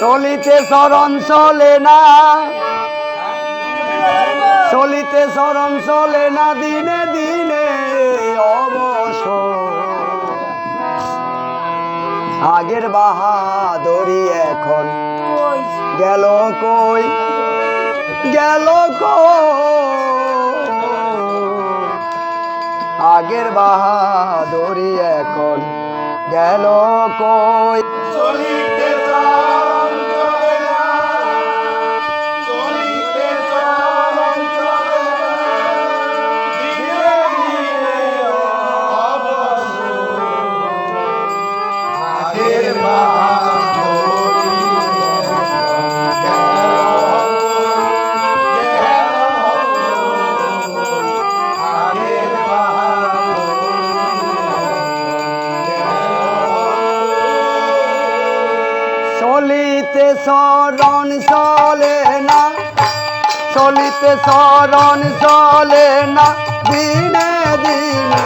চলিতে শরণ চলে না। চলিতে শরণ চলে না দিনে দিনে অবসর। আগের বাহাদুরি এখন গেল কই? গেল আগের বাহাদুরি এখন গেল কই? চলিতে চলিতে শরণ চলে না চলিতে শরণ চলে না দিনে দিনে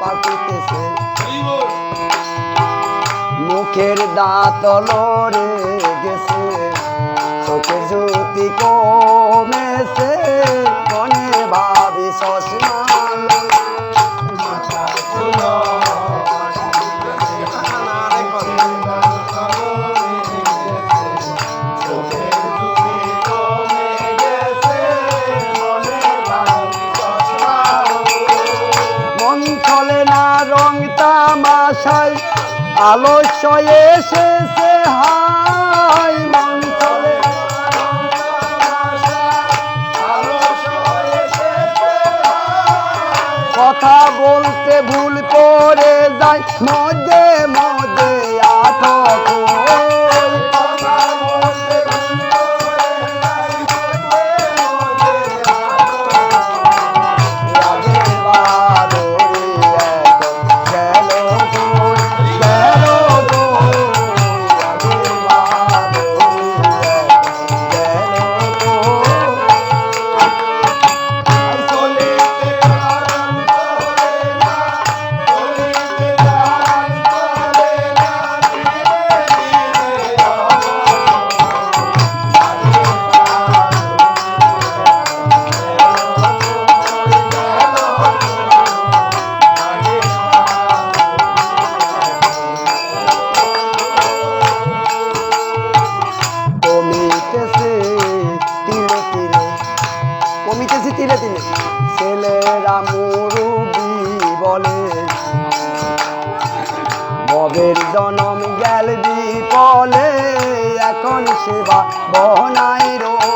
পাকিতেছে মুখের দাঁত লড়ে গেছে চোখের জ্যোতি কমেছে তামাশাই আলস্য এসেছে হাই মন চলে কথা বলতে ভুল করে যায় মধ্যে তিলে তিলে ছেলেরা বলে। ববের জনম গেল বিপলে এখন সেবা বনাই রো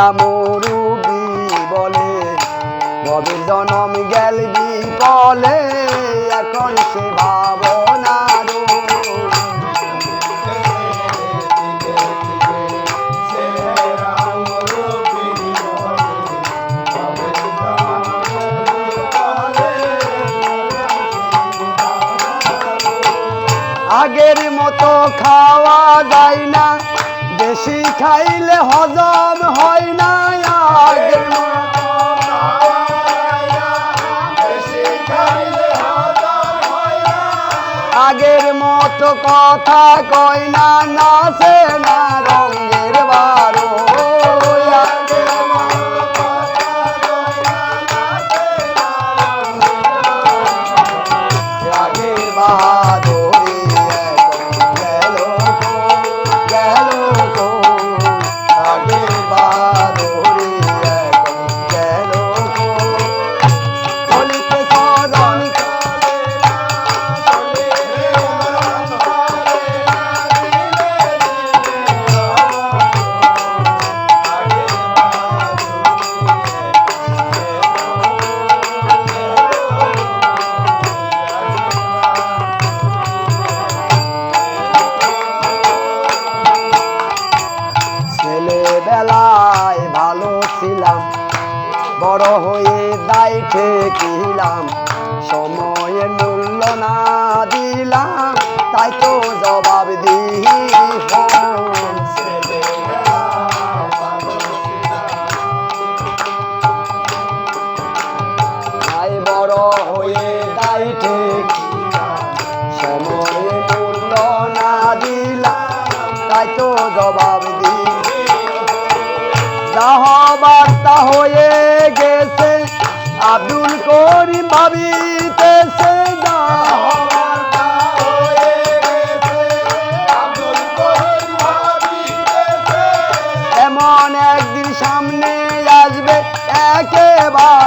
ছেলেরা মরুবি বলে। ববের জনম গেল বলে। এখন সে ভাবনার আগের মতো খাওয়া যায় না। বেশি খাইলে হজম হয় না আগের মতো কথা কয় না, নাচে না রঙের বারো আগের বারো। সময়ের মূল্য না দিলাম তাই তো জবাব দিব তাই বড় হয়ে তাই আব্দুল করিম ভাবিতে এমন একদিন সামনে আসবে একেবারে